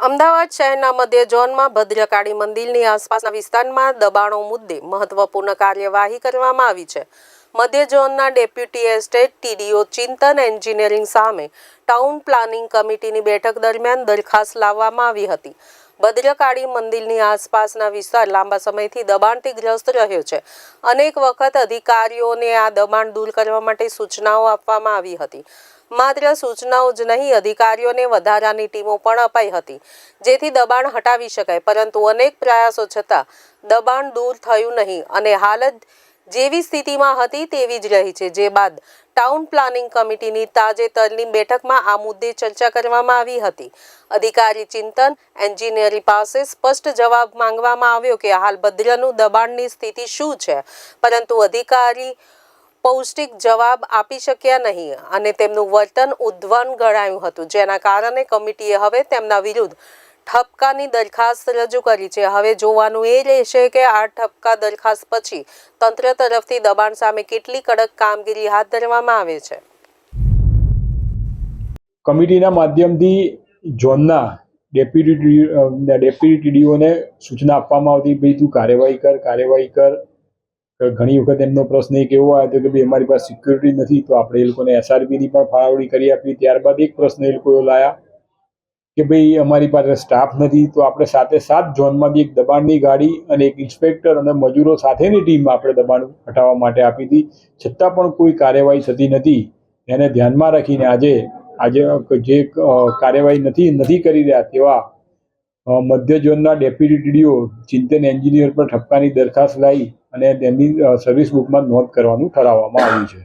અમદાવાદ શહેરના મધ્ય ઝોનમાં ભદ્રકાળી મંદિરની આસપાસના વિસ્તારમાં દબાણો મુદ્દે મહત્વપૂર્ણ કાર્યવાહી કરવામાં આવી છે. મધ્ય ઝોનના deputy estate TDO Chintan engineering સામે ટાઉન પ્લાનિંગ કમિટીની બેઠક દરમિયાન દરખાસ્ત લાવવામાં આવી હતી. ભદ્રકાળી મંદિરની આસપાસના વિસ્તાર લાંબા સમયથી દબાણથી ગ્રસ્ત રહ્યો છે. અનેક વખત અધિકારીઓને આ દબાણ દૂર કરવા માટે સૂચનાઓ આપવામાં આવી હતી. માત્ર સૂચનાઓ જ નહીં, અધિકારીઓને વધારાની ટીમો પણ અપાઈ હતી, જેથી દબાણ હટાવી શકાય. પરંતુ અનેક પ્રયાસો છતાં દબાણ દૂર થયું નહીં અને હાલત જેવી સ્થિતિમાં હતી તેવી જ રહી છે. જે બાદ ટાઉન પ્લાનિંગ કમિટીની તાજેતરની બેઠકમાં આ મુદ્દે ચર્ચા કરવામાં આવી હતી. અધિકારી ચિંતન એન્જિનિયરી પાસે સ્પષ્ટ જવાબ માંગવામાં આવ્યો કે હાલ ભદ્રનું દબાણની સ્થિતિ શું છે? પરંતુ અધિકારી પૌષ્ટિક જવાબ આપી શક્યા નહીં અને તેમનું વર્તન ઉદ્ધવન ગણાયું હતું. જેના કારણે કમિટીએ હવે તેમના વિરુદ્ધ ઠપકાની દરખાસ્ત રજૂ કરી છે. હવે જોવાનું એ રહેશે કે આ ઠપકા દરખાસ્ત પછી તંત્ર તરફથી દબાણ સામે કેટલી કડક કામગીરી હાથ ધરવામાં આવે છે? કમિટીના માધ્યમથી ઝોનના ડેપ્યુટી ડેપ્યુટી ટીડીઓને સૂચના આપવામાં આવતી, ભાઈ તું કાર્યવાહી કર કાર્યવાહી કર ઘણી વખત એમનો પ્રશ્ન એક એવો આવ્યો કે ભાઈ, અમારી પાસે સિક્યુરિટી નથી, તો આપણે એ લોકોને એસઆરબીની પણ ફાળવણી કરી આપી. ત્યારબાદ એક પ્રશ્ન એ લોકો લાયા કે ભાઈ, અમારી પાસે સ્ટાફ નથી, તો આપણે સાથે સાત ઝોનમાંથી એક દબાણની ગાડી અને એક ઇન્સ્પેક્ટર અને મજૂરો સાથેની ટીમ આપણે દબાણ હટાવવા માટે આપી હતી. છતાં પણ કોઈ કાર્યવાહી થતી નથી. એને ધ્યાનમાં રાખીને આજે આજે જે કાર્યવાહી નથી નથી કરી રહ્યા તેવા મધ્ય ઝોનના ડેપ્યુટી ટીડીઓ ચિંતન એન્જિનિયર પર ઠપકાની દરખાસ્ત લાવી અને તેમની સર્વિસ બુકમાં નોંધ કરવાનું ઠરાવવામાં આવ્યું છે.